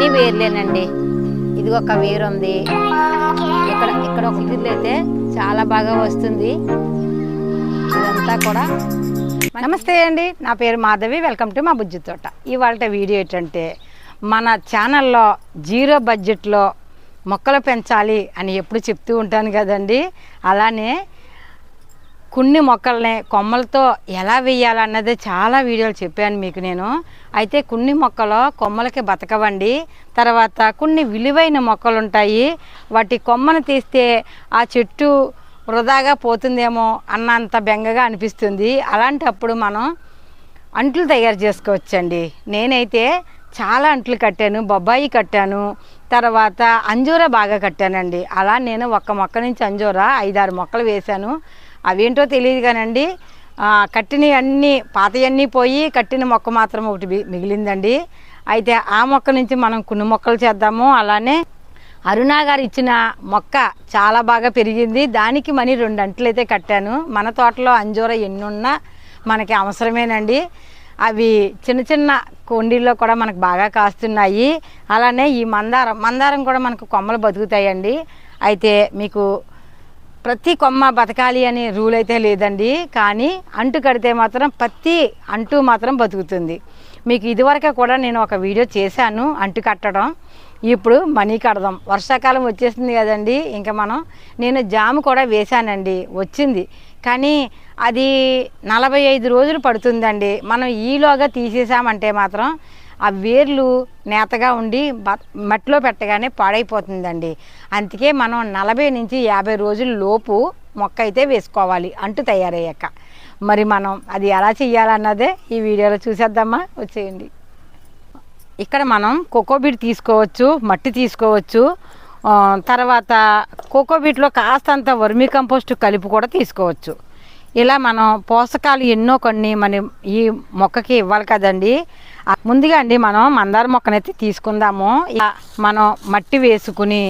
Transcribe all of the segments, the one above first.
అన్ని వేర్లేనండి. ఇది ఒక వేరు ఉంది. ఇక్కడ ఇక్కడ ఒక ఇల్లు అయితే చాలా బాగా వస్తుంది. ఇదంతా కూడా నమస్తే అండి. నా పేరు మాధవి. వెల్కమ్ టు మా బుజ్జి తోట. ఇవాళ వీడియో ఏంటంటే మన ఛానల్లో జీరో బడ్జెట్లో మొక్కలు పెంచాలి అని ఎప్పుడు చెప్తూ ఉంటాను కదండి. అలానే కొన్ని మొక్కల్ని కొమ్మలతో ఎలా వేయాలన్నది చాలా వీడియోలు చెప్పాను మీకు నేను. అయితే కొన్ని మొక్కలు కొమ్మలకి బతకవండి. తర్వాత కొన్ని విలువైన మొక్కలు ఉంటాయి వాటి కొమ్మను తీస్తే ఆ చెట్టు వృధాగా పోతుందేమో అన్నంత బెంగగా అనిపిస్తుంది. అలాంటప్పుడు మనం అంట్లు తయారు చేసుకోవచ్చండి. నేనైతే చాలా అంట్లు కట్టాను బొబ్బాయి కట్టాను తర్వాత అంజూర బాగా కట్టానండి. అలా నేను ఒక్క మొక్క నుంచి అంజూర ఐదారు మొక్కలు వేశాను. అవేంటో తెలియదు కానండి. కట్టిన అన్నీ పాతయన్నీ పోయి కట్టిన మొక్క మాత్రం ఒకటి మిగిలిందండి. అయితే ఆ మొక్క నుంచి మనం కొన్ని మొక్కలు చేద్దాము. అలానే అరుణా గారు ఇచ్చిన మొక్క చాలా బాగా పెరిగింది. దానికి మనీ రెండు అంట్లు కట్టాను. మన తోటలో అంజూర ఎన్నున్నా మనకి అవసరమేనండి. అవి చిన్న చిన్న కొండీల్లో కూడా మనకు బాగా కాస్తున్నాయి. అలానే ఈ మందారం మందారం కూడా మనకు కొమ్మలు బతుకుతాయండి. అయితే మీకు ప్రతి కొమ్మ బతకాలి అనే రూల్ అయితే లేదండి. కానీ అంటు కడితే మాత్రం ప్రతి అంటు మాత్రం బతుకుతుంది. మీకు ఇదివరకే కూడా నేను ఒక వీడియో చేశాను అంటు కట్టడం. ఇప్పుడు మనీ కడదాం. వర్షాకాలం వచ్చేసింది కదండి. ఇంకా మనం నేను జాము కూడా వేశానండి. వచ్చింది. కానీ అది నలభై ఐదు రోజులు పడుతుందండి. మనం ఈలోగా తీసేసామంటే మాత్రం ఆ వేర్లు నేతగా ఉండి మట్టిలో పెట్టగానే పాడైపోతుందండి. అందుకే మనం నలభై నుంచి యాభై రోజుల లోపు మొక్క అయితే వేసుకోవాలి అంటు తయారయ్యాక. మరి మనం అది ఎలా చేయాలన్నదే ఈ వీడియోలో చూసేద్దామా? వచ్చేయండి. ఇక్కడ మనం కోకోబీట్ తీసుకోవచ్చు మట్టి తీసుకోవచ్చు. తర్వాత కోకోబీట్లో కాస్తంత వర్మీ కంపోస్ట్ కలిపి కూడా తీసుకోవచ్చు. ఇలా మనం పోషకాలు ఎన్నో కొన్ని మన ఈ మొక్కకి ఇవ్వాలి కదండి. ముందుగా అండి మనం మందార మొక్కనైతే తీసుకుందాము. ఇలా మనం మట్టి వేసుకుని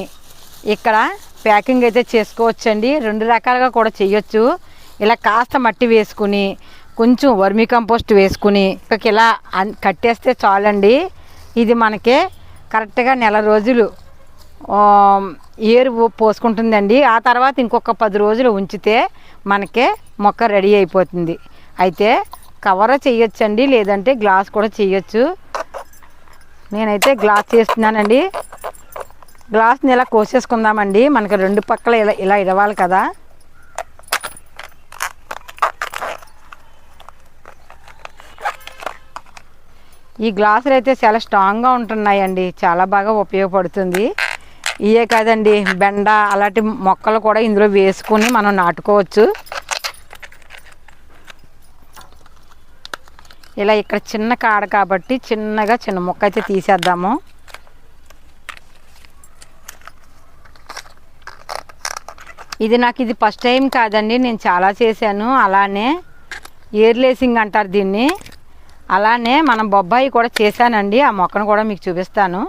ఇక్కడ ప్యాకింగ్ అయితే చేసుకోవచ్చండి. రెండు రకాలుగా కూడా చేయొచ్చు ఇలా కాస్త మట్టి వేసుకుని కొంచెం వర్మీ కంపోస్ట్ వేసుకుని ఇక్కడికి ఇలా కట్టేస్తే చాలండి. ఇది మనకి కరెక్ట్గా నెల రోజులు ఏరు పోసుకుంటుందండి. ఆ తర్వాత ఇంకొక పది రోజులు ఉంచితే మనకే మొక్క రెడీ అయిపోతుంది. అయితే కవర్ చేయొచ్చండి లేదంటే గ్లాస్ కూడా చేయొచ్చు. నేనైతే గ్లాస్ చేస్తున్నానండి. గ్లాస్ని ఇలా కోసేసుకుందామండి. మనకి రెండు పక్కల ఇలా ఇలా ఇడవాలి కదా. ఈ గ్లాసులు అయితే చాలా స్ట్రాంగ్గా ఉంటున్నాయండి. చాలా బాగా ఉపయోగపడుతుంది. ఇవే కాదండి బెండ అలాంటి మొక్కలు కూడా ఇందులో వేసుకుని మనం నాటుకోవచ్చు. ఇలా ఇక్కడ చిన్న కాడ కాబట్టి చిన్నగా చిన్న మొక్క అయితే తీసేద్దాము. ఇది నాకు ఇది ఫస్ట్ టైం కాదండి నేను చాలా చేశాను. అలానే ఏర్లేసింగ్ అంటారు దీన్ని. అలానే మనం బొబ్బాయి కూడా చేశానండి ఆ మొక్కను కూడా మీకు చూపిస్తాను.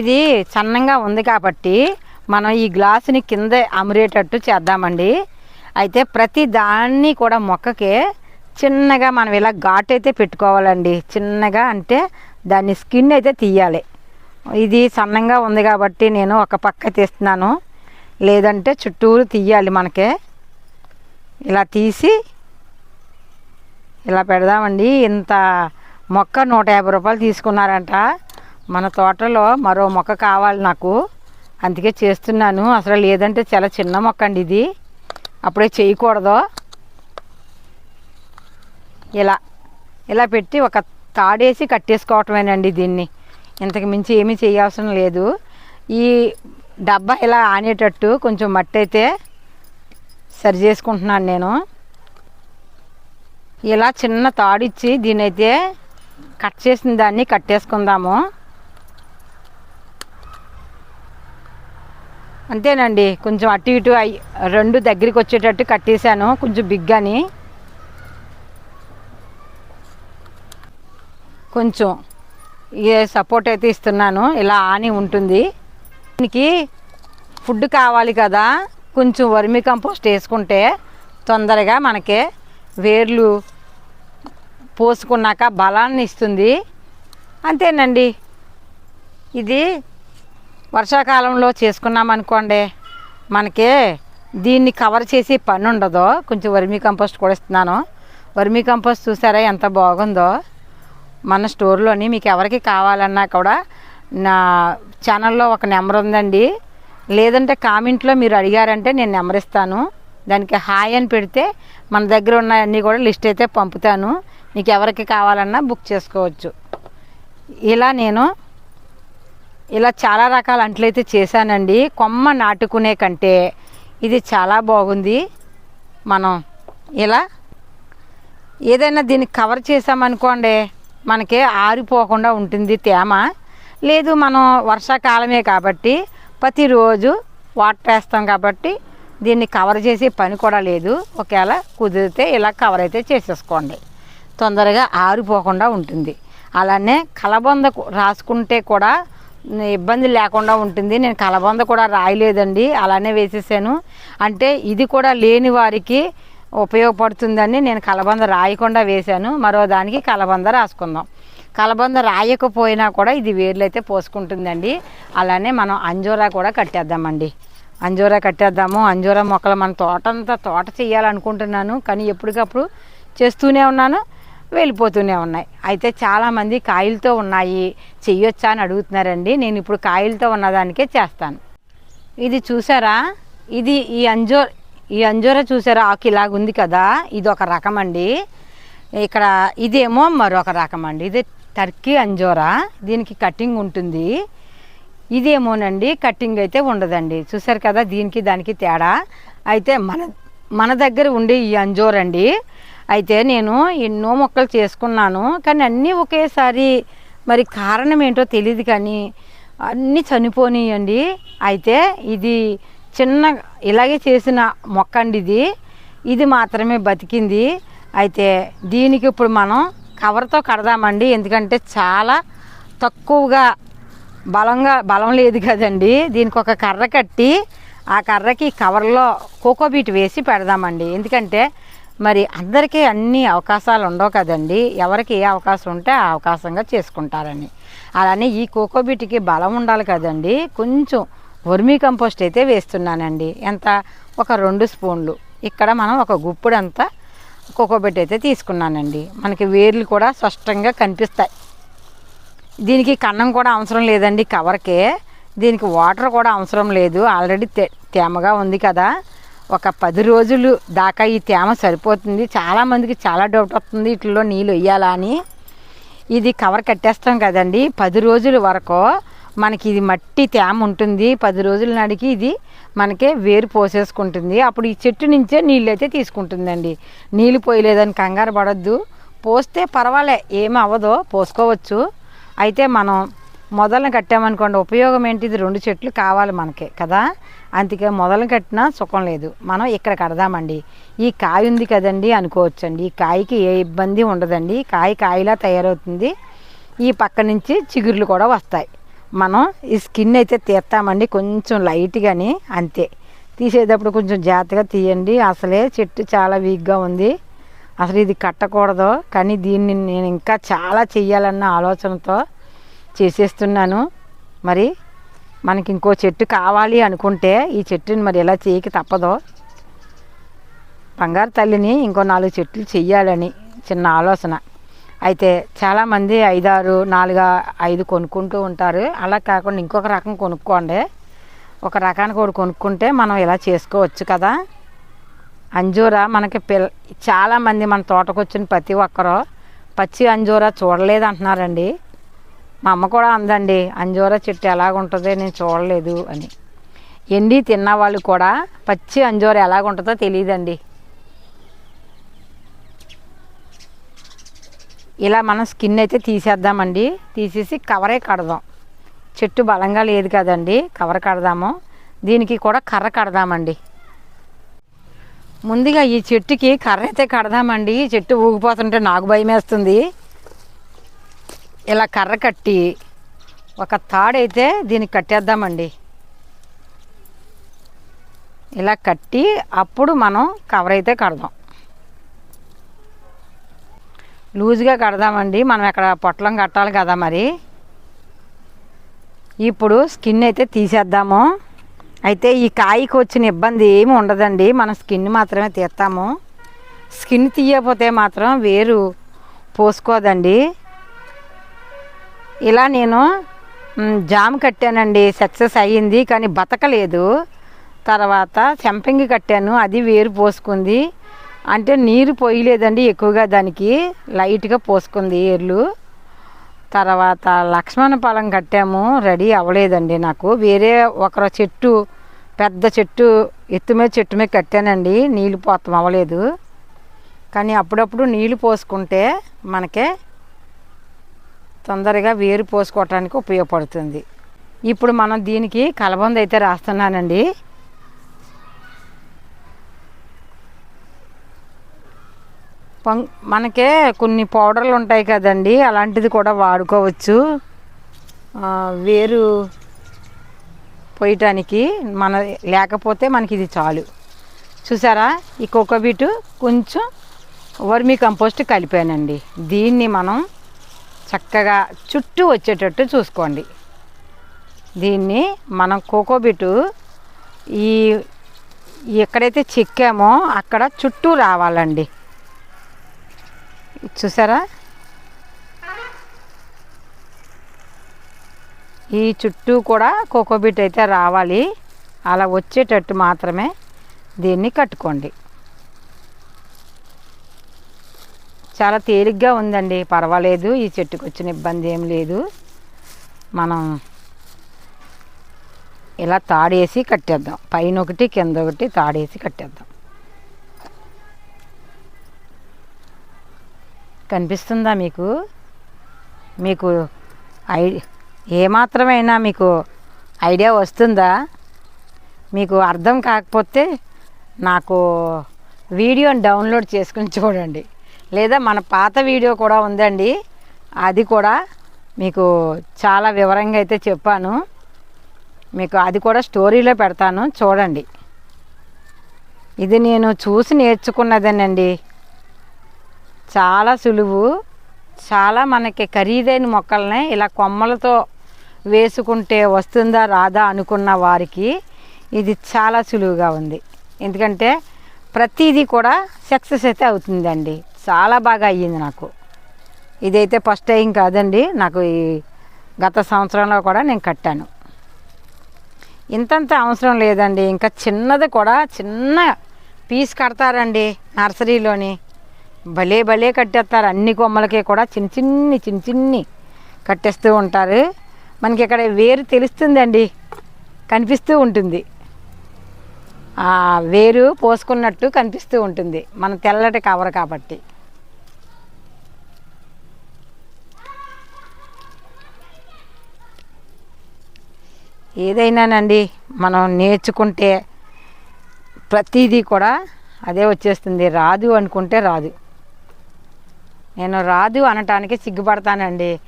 ఇది సన్నంగా ఉంది కాబట్టి మనం ఈ గ్లాసుని కింద అమరేటట్టు చేద్దామండి. అయితే ప్రతి దాన్ని కూడా మొక్కకి చిన్నగా మనం ఇలా ఘాట్ అయితే పెట్టుకోవాలండి. చిన్నగా అంటే దాన్ని స్కిన్ అయితే తీయాలి. ఇది సన్నంగా ఉంది కాబట్టి నేను ఒక పక్క తీస్తున్నాను. లేదంటే చుట్టూరు తీయాలి మనకే. ఇలా తీసి ఇలా పెడదామండి. ఇంత మొక్క నూట యాభై రూపాయలు తీసుకున్నారంట. మన తోటలో మరో మొక్క కావాలి నాకు. అందుకే చేస్తున్నాను. అసలు లేదంటే చాలా చిన్న మొక్క అండి ఇది. అప్పుడే చేయకూడదు. ఇలా ఇలా పెట్టి ఒక తాడేసి కట్టేసుకోవటమేనండి దీన్ని. ఇంతకు మించి ఏమీ చేయవసరం లేదు. ఈ డబ్బా ఇలా ఆనేటట్టు కొంచెం మట్టి అయితే సరి చేసుకుంటున్నాను నేను. ఇలా చిన్న తాడిచ్చి దీనైతే కట్ చేసిన దాన్ని కట్టేసుకుందాము. అంతేనండి. కొంచెం అటు ఇటు అయి రెండు దగ్గరికి వచ్చేటట్టు కట్టేశాను. కొంచెం బిగ్గని కొంచెం ఏ సపోర్ట్ అయితే ఇస్తున్నాను. ఇలా ఆని ఉంటుంది. దీనికి ఫుడ్ కావాలి కదా. కొంచెం వర్మి కంపోస్ట్ వేసుకుంటే తొందరగా మనకి వేర్లు పోసుకున్నాక బలాన్ని ఇస్తుంది. అంతేనండి. ఇది వర్షాకాలంలో చేసుకున్నాం అనుకోండి మనకి దీన్ని కవర్ చేసి పని ఉండదు కొంచెం వర్మీ కంపోస్ట్ కూడా ఇస్తున్నాను. వర్మీ కంపోస్ట్ చూసారా ఎంత బాగుందో? మన స్టోర్లోని మీకు ఎవరికి కావాలన్నా కూడా నా ఛానల్లో ఒక నెంబర్ ఉందండి. లేదంటే కామెంట్లో మీరు అడిగారంటే నేను నెంబర్ ఇస్తాను. దానికి హాయ్ అని పెడితే మన దగ్గర ఉన్న అన్నీ కూడా లిస్ట్ అయితే పంపుతాను. మీకు ఎవరికి కావాలన్నా బుక్ చేసుకోవచ్చు. ఇలా నేను ఇలా చాలా రకాల అంట్లయితే చేశానండి. కొమ్మ నాటుకునే కంటే ఇది చాలా బాగుంది. మనం ఇలా ఏదైనా దీన్ని కవర్ చేసామనుకోండి మనకి ఆరిపోకుండా ఉంటుంది తేమ. లేదు మనం వర్షాకాలమే కాబట్టి ప్రతిరోజు వాటర్ వేస్తాం కాబట్టి దీన్ని కవర్ చేసే పని కూడా లేదు. ఒకవేళ కుదిరితే ఇలా కవర్ అయితే చేసేసుకోండి. తొందరగా ఆరిపోకుండా ఉంటుంది. అలానే కలబంద రాసుకుంటే కూడా ఇబ్బంది లేకుండా ఉంటుంది. నేను కలబంద కూడా రాయలేదండి. అలానే వేసేసాను. అంటే ఇది కూడా లేని వారికి ఉపయోగపడుతుందని నేను కలబంద రాయకుండా వేశాను. మరో దానికి కలబంద రాసుకుందాం. కలబంద రాయకపోయినా కూడా ఇది వేర్లు అయితే పోసుకుంటుందండి. అలానే మనం అంజూరా కూడా కట్టేద్దామండి. అంజూరా కట్టేద్దాము. అంజూరా మొక్కలు మన తోటంతా తోట చేయాలనుకుంటున్నాను. కానీ ఎప్పటికప్పుడు చేస్తూనే ఉన్నాను. వెళ్ళిపోతూనే ఉన్నాయి. అయితే చాలామంది కాయలతో ఉన్నాయి చెయ్యొచ్చా అని అడుగుతున్నారండి. నేను ఇప్పుడు కాయలతో ఉన్నదానికే చేస్తాను. ఇది చూసారా? ఇది ఈ అంజో ఈ అంజోర చూసారా? ఆకు ఇలాగుంది కదా? ఇది ఒక రకం అండి. ఇక్కడ ఇదేమో మరొక రకం అండి. ఇది టర్కీ అంజూరా. దీనికి కటింగ్ ఉంటుంది. ఇదేమోనండి కటింగ్ అయితే ఉండదండి. చూసారు కదా దీనికి దానికి తేడా. అయితే మన మన దగ్గర ఉండే ఈ అంజోర్ అండి అయితే నేను ఎన్నో మొక్కలు చేసుకున్నాను కానీ అన్నీ ఒకేసారి మరి కారణం ఏంటో తెలియదు కానీ అన్నీ చనిపోనియండి. అయితే ఇది చిన్న ఇలాగే చేసిన మొక్క అండి ఇది. ఇది మాత్రమే బతికింది. అయితే దీనికి ఇప్పుడు మనం కవర్తో కడదామండి. ఎందుకంటే చాలా తక్కువగా బలంగా బలం లేదు కదండి. దీనికి ఒక కర్ర కట్టి ఆ కర్రకి కవర్లో కోకోబీట్ వేసి పెడదామండి. ఎందుకంటే మరి అందరికీ అన్ని అవకాశాలు ఉండవు కదండి. ఎవరికి ఏ అవకాశం ఉంటే ఆ అవకాశంగా చేసుకుంటారని. అలానే ఈ కోకోబీట్కి బలం ఉండాలి కదండి. కొంచెం వర్మీ కంపోస్ట్ అయితే వేస్తున్నానండి. ఎంత? ఒక రెండు స్పూన్లు. ఇక్కడ మనం ఒక గుప్పుడు అంతా కోకోబీట్ అయితే తీసుకున్నానండి. మనకి వేర్లు కూడా స్పష్టంగా కనిపిస్తాయి. దీనికి కన్నం కూడా అవసరం లేదండి కవర్కే. దీనికి వాటర్ కూడా అవసరం లేదు. ఆల్రెడీ తే తేమగా ఉంది కదా. ఒక పది రోజులు దాకా ఈ తేమ సరిపోతుంది. చాలామందికి చాలా డౌట్ వస్తుంది వీటిలో నీళ్ళు వేయాలా అని. ఇది కవర్ కట్టేస్తాం కదండి. పది రోజుల వరకు మనకి ఇది మట్టి తేమ ఉంటుంది. పది రోజుల నాటికి ఇది మనకే వేరు పోసేసుకుంటుంది. అప్పుడు ఈ చెట్టు నుంచే నీళ్ళు అయితే తీసుకుంటుందండి. నీళ్ళు పోయలేదని కంగారు పడద్దు. పోస్తే పర్వాలే ఏమి అవ్వదో పోసుకోవచ్చు. అయితే మనం మొదలను కట్టామనుకోండి ఉపయోగం ఏంటి? ఇది రెండు చెట్లు కావాలి మనకి కదా? అందుకే మొదలు కట్టినా సుఖం లేదు. మనం ఇక్కడ కడదామండి. ఈ కాయ ఉంది కదండి అనుకోవచ్చండి. ఈ కాయకి ఏ ఇబ్బంది ఉండదండి. కాయ కాయలా తయారవుతుంది. ఈ పక్క నుంచి చిగుర్లు కూడా వస్తాయి. మనం ఈ స్కిన్ అయితే తీస్తామండి కొంచెం లైట్గాని అంతే. తీసేటప్పుడు కొంచెం జాగ్రత్తగా తీయండి. అసలే చెట్టు చాలా వీక్గా ఉంది. అసలు ఇది కట్టకూడదు. కానీ దీన్ని నేను ఇంకా చాలా చెయ్యాలన్న ఆలోచనతో చేసేస్తున్నాను. మరి మనకి ఇంకో చెట్టు కావాలి అనుకుంటే ఈ చెట్టుని మరి ఎలా చేయక తప్పదో. బంగారు తల్లిని ఇంకో నాలుగు చెట్లు చెయ్యాలని చిన్న ఆలోచన. అయితే చాలామంది ఐదారు నాలుగు ఐదు కొనుక్కుంటూ ఉంటారు. అలా కాకుండా ఇంకొక రకం కొనుక్కోండి. ఒక రకానికి ఒకటి కొనుక్కుంటే మనం ఇలా చేసుకోవచ్చు కదా. అంజూరా మనకి పిల్ల చాలామంది మన తోటకు వచ్చిన ప్రతి ఒక్కరూ పచ్చి అంజూరా చూడలేదు అంటున్నారండి మా అమ్మ కూడా అందండి. అంజూరా చెట్టు ఎలాగుంటుందో నేను చూడలేదు అని. ఎండి తిన్న వాళ్ళు కూడా పచ్చి అంజూర ఎలాగుంటుందో తెలియదండి ఇలా మనం స్కిన్ అయితే తీసేద్దామండి. తీసేసి కవరే కడదాం. చెట్టు బలంగా లేదు కదండి. కవర్ కడదాము. దీనికి కూడా కర్ర కడదామండి. ముందుగా ఈ చెట్టుకి కర్ర అయితే కడదామండి. ఈ చెట్టు ఊగిపోతుంటే నాకు భయం వేస్తుంది ఇలా కర్ర కట్టి ఒక తాడైతే దీనికి కట్టేద్దామండి. ఇలా కట్టి అప్పుడు మనం కవర్ అయితే కడదాం. లూజ్గా కడదామండి. మనం ఇక్కడ పొట్లం కట్టాలి కదా మరి. ఇప్పుడు స్కిన్ అయితే తీసేద్దాము. అయితే ఈ కాయకి వచ్చిన ఇబ్బంది ఏమి ఉండదండి. మనం స్కిన్ మాత్రమే తీస్తాము. స్కిన్ తీయకపోతే మాత్రం వేరు పోసుకోదండి. ఇలా నేను జామ్ కట్టానండి సక్సెస్ అయ్యింది కానీ బతకలేదు. తర్వాత చెంపంగి కట్టాను అది వేరు పోసుకుంది. అంటే నీరు పోయలేదండి ఎక్కువగా దానికి లైట్గా పోసుకుంది ఏర్లు. తర్వాత లక్ష్మణ పొలం కట్టాము రెడీ అవ్వలేదండి నాకు. వేరే ఒకరు చెట్టు పెద్ద చెట్టు ఎత్తు మీద చెట్టు మీద కట్టానండి నీళ్ళు పోతం అవ్వలేదు. కానీ అప్పుడప్పుడు నీళ్ళు పోసుకుంటే మనకే తొందరగా వేరు పోసుకోవటానికి ఉపయోగపడుతుంది. ఇప్పుడు మనం దీనికి కలబంద అయితే రాస్తున్నానండి. పం మనకే కొన్ని పౌడర్లు ఉంటాయి కదండి అలాంటిది కూడా వాడుకోవచ్చు. వేరు పోయటానికి మన లేకపోతే మనకి ఇది చాలు. చూసారా? ఈ కోకోబీటు కొంచెం వర్మీ కంపోస్ట్ కలిపానండి. దీన్ని మనం చక్కగా చుట్టూ వచ్చేటట్టు చూసుకోండి. దీన్ని మనం కోకోబీటు ఈ ఎక్కడైతే చెక్కామో అక్కడ చుట్టూ రావాలండి. చూసారా? ఈ చుట్టూ కూడా కోకోబీట్ అయితే రావాలి. అలా వచ్చేటట్టు మాత్రమే దీన్ని కట్టుకోండి. చాలా తేలిగ్గా ఉందండి. పర్వాలేదు ఈ చెట్టుకు వచ్చిన ఇబ్బంది ఏం లేదు. మనం ఇలా తాడేసి కట్టేద్దాం. పైన ఒకటి కింద ఒకటి తాడేసి కట్టేద్దాం. కనిపిస్తుందా మీకు? మీకు ఐ ఏమాత్రమైనా మీకు ఐడియా వస్తుందా? మీకు అర్థం కాకపోతే నాకు వీడియోని డౌన్లోడ్ చేసుకుని చూడండి. లేదా మన పాత వీడియో కూడా ఉందండి. అది కూడా మీకు చాలా వివరంగా అయితే చెప్పాను. మీకు అది కూడా స్టోరీలో పెడతాను. చూడండి. ఇది నేను చూసి నేర్చుకున్నదేనండి. చాలా సులువు. చాలా మనకి ఖరీదైన మొక్కల్ని ఇలా కొమ్మలతో వేసుకుంటే వస్తుందా రాదా అనుకున్న వారికి ఇది చాలా సులువుగా ఉంది. ఎందుకంటే ప్రతిదీ కూడా సక్సెస్ అయితే అవుతుందండి. చాలా బాగా అయ్యింది నాకు. ఇదైతే ఫస్ట్ టైం కాదండి నాకు ఈ గత సంవత్సరంలో కూడా నేను కట్టాను. ఇంతంత అవసరం లేదండి ఇంకా చిన్నది కూడా చిన్న పీస్ కడతారండి నర్సరీలోని. భలే భలే కట్టేస్తారు అన్ని కొమ్మలకి కూడా చిన్న చిన్ని చిన్న చిన్ని కట్టేస్తూ ఉంటారు. మనకి ఇక్కడ వేరు తెలుస్తుందండి కనిపిస్తూ ఉంటుంది. ఆ వేరు పోసుకున్నట్టు కనిపిస్తూ ఉంటుంది మన తెల్లటి కవర్ కాబట్టి. ఏదైనానండి మనం నేర్చుకుంటే ప్రతిదీ కూడా అదే వచ్చేస్తుంది. రాదు అనుకుంటే రాదు. నేను రాదు అనటానికి సిగ్గుపడతానండి.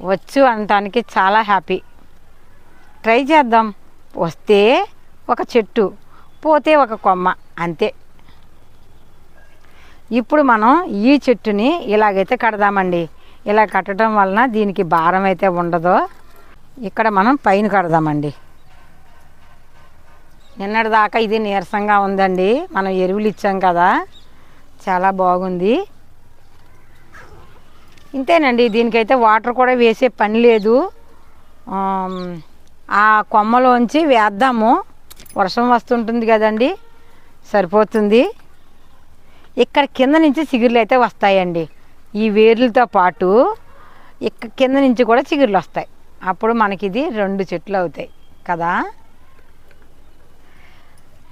వచ్చు అనటానికి చాలా హ్యాపీ. ట్రై చేద్దాం. వస్తే ఒక చెట్టు పోతే ఒక కొమ్మ అంతే. ఇప్పుడు మనం ఈ చెట్టుని ఇలాగైతే కడదామండి. ఇలా కట్టడం వలన దీనికి భారం అయితే ఉండదో. ఇక్కడ మనం పైన కడదామండి. నిన్నటి దాకా ఇది నీరసంగా ఉందండి. మనం ఎరువులు ఇచ్చాం కదా. చాలా బాగుంది. ఇంతేనండి దీనికైతే వాటర్ కూడా వేసే పని లేదు. ఆ కొమ్మలోంచి వేద్దాము. వర్షం వస్తుంటుంది కదండి. సరిపోతుంది. ఇక్కడ కింద నుంచి చిగుర్లు అయితే వస్తాయండి. ఈ వేర్లతో పాటు ఇక్కడ కింద నుంచి కూడా చిగుర్లు వస్తాయి. అప్పుడు మనకి ఇది రెండు చెట్లు అవుతాయి కదా?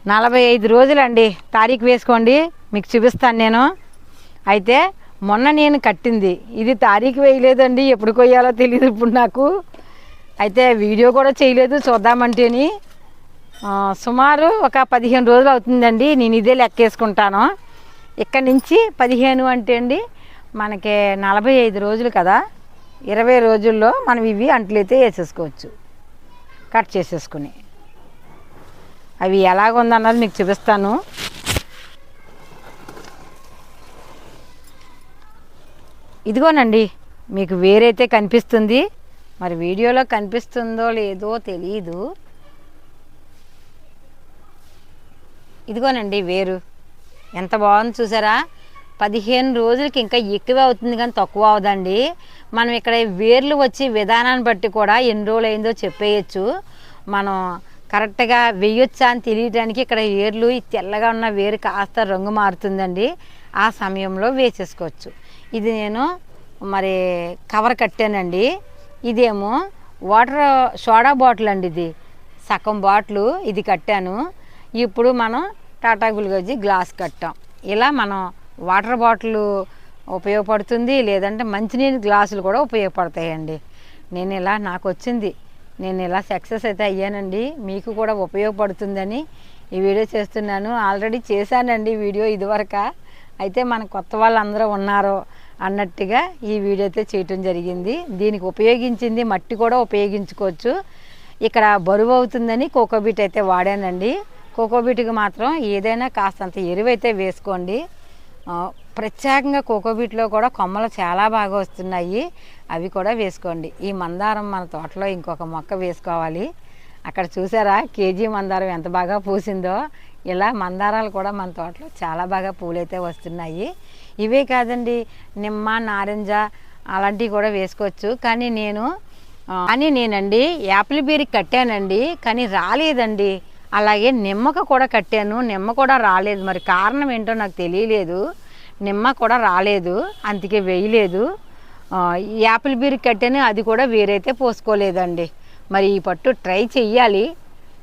నలభై ఐదు రోజులండి. తారీఖు వేసుకోండి. మీకు చూపిస్తాను నేను. అయితే మొన్న నేను కట్టింది. ఇది తారీఖు వేయలేదండి. ఎప్పుడు కొయ్యాలో తెలియదు ఇప్పుడు నాకు. అయితే వీడియో కూడా చేయలేదు. చూద్దామంటేని. సుమారు ఒక పదిహేను రోజులు అవుతుందండి. నేను ఇదే లెక్కేసుకుంటాను. ఇక్కడి నుంచి పదిహేను అంటే అండి మనకి నలభై ఐదు రోజులు కదా? ఇరవై రోజుల్లో మనం ఇవి అంట్లయితే వేసేసుకోవచ్చు. కట్ చేసేసుకుని. అవి ఎలాగుందన్నది మీకు చూపిస్తాను. ఇదిగోనండి మీకు వేరైతే కనిపిస్తుంది. మరి వీడియోలో కనిపిస్తుందో లేదో తెలియదు ఇదిగోనండి వేరు. ఎంత బాగుంది చూసారా? పదిహేను రోజులకి ఇంకా ఎక్కువ అవుతుంది కానీ తక్కువ అవదండి. మనం ఇక్కడ వేర్లు వచ్చి విధానాన్ని బట్టి కూడా ఎన్ని రోజులు అయిందో చెప్పేయచ్చు. మనం కరెక్ట్గా వేయొచ్చా అని తెలియడానికి ఇక్కడ వేర్లు ఈ తెల్లగా ఉన్న వేరు కాస్త రంగు మారుతుందండి. ఆ సమయంలో వేసేసుకోవచ్చు. ఇది నేను మరి కవర్ కట్టానండి. ఇదేమో వాటర్ సోడా బాటిల్ అండి ఇది. సగం బాటిల్ ఇది కట్టాను. ఇప్పుడు మనం టాటా గుల్గొజ్జి గ్లాస్ కట్టాం. ఇలా మనం వాటర్ బాటిల్ ఉపయోగపడుతుంది లేదంటే మంచినీళ్ళు గ్లాసులు కూడా ఉపయోగపడతాయండి. నేను ఇలా నాకు వచ్చింది. నేను ఇలా సక్సెస్ అయితే అయ్యానండి. మీకు కూడా ఉపయోగపడుతుందని ఈ వీడియో చేస్తున్నాను. ఆల్రెడీ చేశానండి వీడియో ఇదివరకు. అయితే మన కొత్త వాళ్ళందరూ ఉన్నారో అన్నట్టుగా ఈ వీడియో అయితే చేయటం జరిగింది. దీనికి ఉపయోగించింది మట్టి కూడా ఉపయోగించుకోవచ్చు. ఇక్కడ బరువు అవుతుందని కోకోబీట్ అయితే వాడానండి. కోకోబీట్కి మాత్రం ఏదైనా కాస్తంత ఎరువైతే వేసుకోండి. ప్రత్యేకంగా కోకోబీట్లో కూడా కొమ్మలు చాలా బాగా వస్తున్నాయి. అవి కూడా వేసుకోండి. ఈ మందారం మన తోటలో ఇంకొక మొక్క వేసుకోవాలి. అక్కడ చూసారా? కేజీ మందారం ఎంత బాగా పూసిందో. ఇలా మందారాలు కూడా మన తోటలో చాలా బాగా పూలైతే వస్తున్నాయి. ఇవే కాదండి నిమ్మ నారింజ అలాంటివి కూడా వేసుకోవచ్చు. కానీ నేను అని నేనండి యాపిల్ బీరి కట్టానండి. కానీ రాలేదండి. అలాగే నిమ్మక కూడా కట్టాను. నిమ్మ కూడా రాలేదు. మరి కారణం ఏంటో నాకు తెలియలేదు. నిమ్మ కూడా రాలేదు. అందుకే వేయలేదు. యాపిల్ బీరి కట్టాను. అది కూడా వేరైతే పోసుకోలేదండి. మరి ఈ పట్టు ట్రై చెయ్యాలి.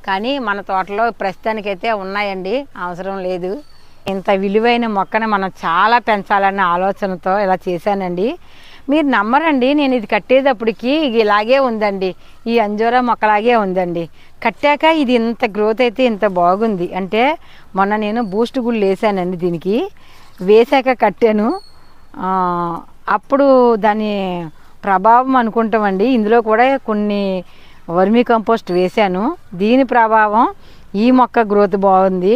కానీ మన తోటలో ప్రస్తుతానికైతే ఉన్నాయండి. అవసరం లేదు. ఇంత విలువైన మొక్కని మనం చాలా పెంచాలన్న ఆలోచనతో ఇలా చేశానండి. మీరు నమ్మరండి నేను ఇది కట్టేటప్పటికి ఇలాగే ఉందండి. ఈ అంజోరా మొక్కలాగే ఉందండి. కట్టాక ఇది ఇంత గ్రోత్ అయితే ఇంత బాగుంది. అంటే మొన్న నేను బూస్ట్ గుళ్ళు వేసానండి దీనికి. వేసాక కట్టాను. అప్పుడు దాని ప్రభావం అనుకుంటామండి. ఇందులో కూడా కొన్ని వర్మీ కంపోస్ట్ వేశాను దీని ప్రభావం ఈ మొక్క గ్రోత్ బాగుంది.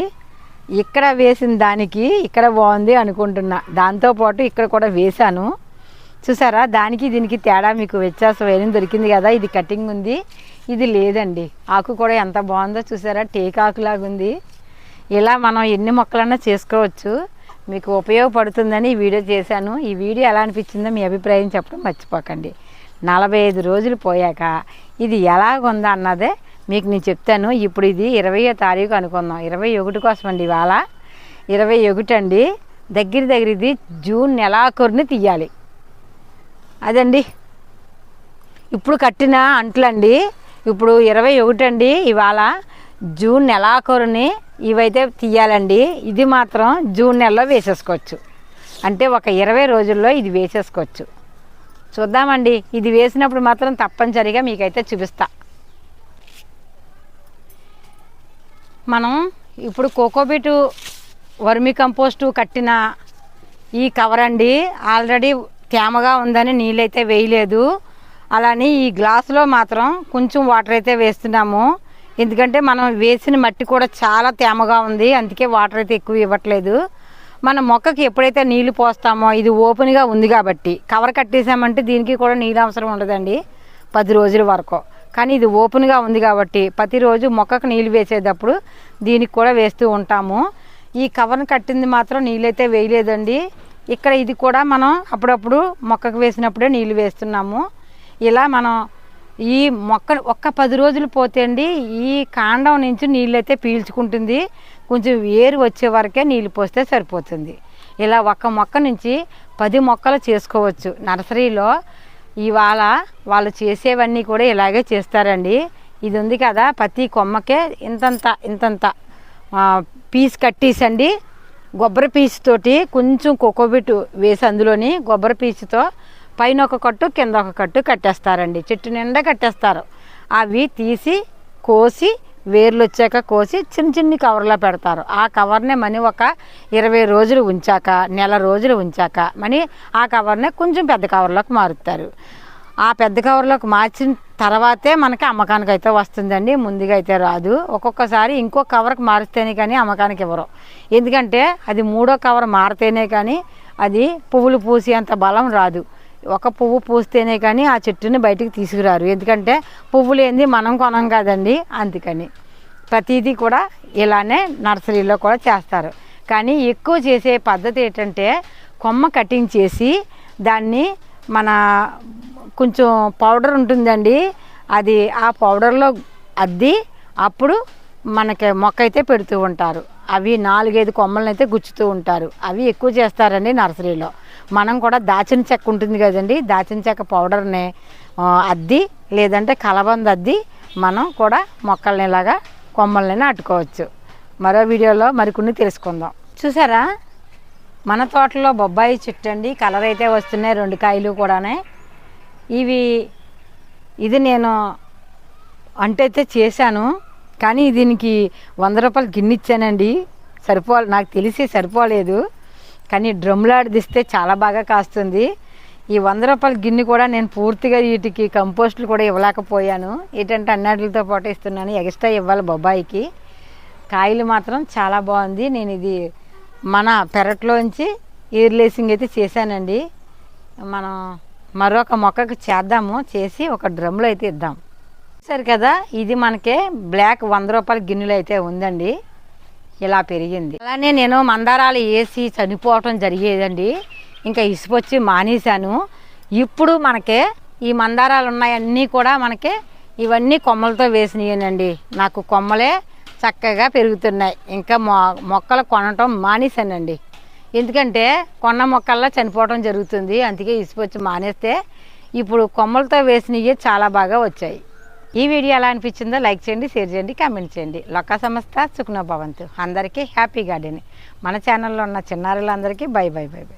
ఇక్కడ వేసిన దానికి ఇక్కడ బాగుంది అనుకుంటున్నా. దాంతోపాటు ఇక్కడ కూడా వేశాను చూసారా? దానికి దీనికి తేడా మీకు వ్యత్యాసం ఏం దొరికింది కదా? ఇది కటింగ్ ఉంది. ఇది లేదండి. ఆకు కూడా ఎంత బాగుందో చూసారా? టేకాకులాగా ఉంది. ఇలా మనం ఎన్ని మొక్కలన్నా చేసుకోవచ్చు. మీకు ఉపయోగపడుతుందని ఈ వీడియో చేశాను. ఈ వీడియో ఎలా అనిపించిందో మీ అభిప్రాయం చెప్పడం మర్చిపోకండి. నలభై ఐదు రోజులు పోయాక ఇది ఎలాగుందా అన్నదే మీకు నేను చెప్తాను. ఇప్పుడు ఇది ఇరవయో తారీఖు అనుకుందాం. ఇరవై ఒకటి కోసం అండి ఇవాళ. ఇరవై ఒకటి అండి. దగ్గర దగ్గర ఇది జూన్ నెలాఖరుని తీయాలి. అదండి. ఇప్పుడు కట్టిన అంట్లండి. ఇప్పుడు ఇరవై ఒకటి అండి ఇవాళ. జూన్ నెలాఖరుని ఇవైతే తీయాలండి. ఇది మాత్రం జూన్ నెలలో వేసేసుకోవచ్చు. అంటే ఒక ఇరవై రోజుల్లో ఇది వేసేసుకోవచ్చు. చూద్దామండి. ఇది వేసినప్పుడు మాత్రం తప్పనిసరిగా మీకైతే చూపిస్తా. మనం ఇప్పుడు కోకోబీటు వర్మి కంపోస్టు కట్టిన ఈ కవర్ అండి ఆల్రెడీ తేమగా ఉందని నీళ్ళైతే వేయలేదు. అలానే ఈ గ్లాసులో మాత్రం కొంచెం వాటర్ అయితే వేస్తున్నాము. ఎందుకంటే మనం వేసిన మట్టి కూడా చాలా తేమగా ఉంది. అందుకే వాటర్ అయితే ఎక్కువ ఇవ్వట్లేదు. మన మొక్కకి ఎప్పుడైతే నీళ్ళు పోస్తామో ఇది ఓపెన్గా ఉంది కాబట్టి కవర్ కట్టేసామంటే దీనికి కూడా నీళ్ళు అవసరం ఉండదండి. పది రోజుల వరకు. కానీ ఇది ఓపెన్గా ఉంది కాబట్టి ప్రతిరోజు మొక్కకు నీళ్ళు వేసేటప్పుడు దీనికి కూడా వేస్తూ ఉంటాము. ఈ కవర్ని కట్టింది మాత్రం నీళ్ళైతే వేయలేదండి. ఇక్కడ ఇది కూడా మనం అప్పుడప్పుడు మొక్కకు వేసినప్పుడే నీళ్ళు వేస్తున్నాము. ఇలా మనం ఈ మొక్క ఒక్క పది రోజులు పోతే అండి ఈ కాండం నుంచి నీళ్ళు అయితే పీల్చుకుంటుంది. కొంచెం వేరు వచ్చే వరకే నీళ్ళు పోస్తే సరిపోతుంది. ఇలా ఒక్క మొక్క నుంచి పది మొక్కలు చేసుకోవచ్చు. నర్సరీలో ఇవాళ వాళ్ళు చేసేవన్నీ కూడా ఇలాగే చేస్తారండి. ఇది ఉంది కదా ప్రతి కొమ్మకే ఇంతంత ఇంతంత పీస్ కట్టేసండి. కొబ్బరి పీచుతోటి తోటి కొంచెం కోకోబిట్ వేసి అందులోని కొబ్బరి పీచుతో పైన ఒక కట్టు కింద ఒక కట్టు కట్టేస్తారండి. చెట్టు నిండా కట్టేస్తారు. అవి తీసి కోసి వేర్లు వచ్చాక కోసి చిన్న చిన్ని కవర్లో పెడతారు. ఆ కవర్నే మని ఒక ఇరవై రోజులు ఉంచాక నెల రోజులు ఉంచాక మని ఆ కవర్నే కొంచెం పెద్ద కవర్లోకి మారుతారు ఆ పెద్ద కవర్లోకి మార్చిన తర్వాతే మనకి అమ్మకానికి అయితే వస్తుందండి ముందుగా అయితే రాదు. ఒక్కొక్కసారి ఇంకో కవర్కి మారిస్తేనే కానీ అమ్మకానికి ఇవ్వరు. ఎందుకంటే అది మూడో కవర్ మారితేనే కానీ అది పువ్వులు పూసేంత బలం రాదు. ఒక పువ్వు పూస్తేనే కానీ ఆ చెట్టుని బయటికి తీసుకురారు. ఎందుకంటే పువ్వులు ఏంది మనం కొనం కదండి అందుకని. ప్రతిదీ కూడా ఇలానే నర్సరీలో కూడా చేస్తారు. కానీ ఎక్కువ చేసే పద్ధతి ఏంటంటే కొమ్మ కటింగ్ చేసి దాన్ని మన కొంచెం పౌడర్ ఉంటుందండి. అది ఆ పౌడర్లో అద్ది అప్పుడు మనకి మొక్క అయితే పెడుతూ ఉంటారు. అవి నాలుగైదు కొమ్మలను అయితే గుచ్చుతూ ఉంటారు. అవి ఎక్కువ చేస్తారండి నర్సరీలో. మనం కూడా దాచిన చెక్క ఉంటుంది కదండి దాచిన చెక్క పౌడర్ని అద్ది లేదంటే కలబంద అద్ది మనం కూడా మొక్కల్ని ఇలాగా కొమ్మల్ని నాటుకోవచ్చు. మరో వీడియోలో మరికొన్ని తెలుసుకుందాం. చూసారా? మన తోటలో బొబ్బాయి చెట్టు అండి. కలర్ అయితే వస్తున్నాయి రెండు కాయలు కూడానే. ఇవి ఇది నేను అంటే అయితే చేశాను కానీ దీనికి వంద రూపాయలు గిన్నె ఇచ్చానండి. సరిపో నాకు తెలిసి సరిపోలేదు. కానీ డ్రమ్లాడిదిస్తే చాలా బాగా కాస్తుంది. ఈ వంద రూపాయల గిన్నె కూడా నేను పూర్తిగా వీటికి కంపోస్టులు కూడా ఇవ్వలేకపోయాను. ఏంటంటే అన్నాటితో పాటు ఇస్తున్నాను ఎక్స్ట్రా ఇవ్వాలి బొబ్బాయికి. కాయలు మాత్రం చాలా బాగుంది. నేను ఇది మన పెరట్లోంచి ఇయర్లేసింగ్ అయితే చేశానండి. మనం మరొక మొక్కకు చేద్దాము చేసి ఒక డ్రమ్లో అయితే ఇద్దాం. సరే కదా ఇది మనకి బ్లాక్ వంద రూపాయల గిన్నెలు అయితే ఉందండి. ఇలా పెరిగింది. అలానే నేను మందారాలు వేసి చనిపోవటం జరిగేదండి. ఇంకా ఇసుకొచ్చి మానేశాను. ఇప్పుడు మనకే ఈ మందారాలు ఉన్నాయన్నీ కూడా మనకి ఇవన్నీ కొమ్మలతో వేసినాయనండి. నాకు కొమ్మలే చక్కగా పెరుగుతున్నాయి. ఇంకా మొ మొక్కలు కొనటం మానేశానండి. ఎందుకంటే కొన్న మొక్కల్లో చనిపోవడం జరుగుతుంది. అందుకే ఇసుకొచ్చి మానేస్తే ఇప్పుడు కొమ్మలతో వేసినవి చాలా బాగా వచ్చాయి. ఈ వీడియో ఎలా అనిపించిందో లైక్ చేయండి షేర్ చేయండి కామెంట్ చేయండి. లొక్క సంస్థ సుఖ్న భవంతు అందరికీ హ్యాపీ గార్డెన్. మన ఛానల్లో ఉన్న చిన్నారులందరికీ బై బై బై బై.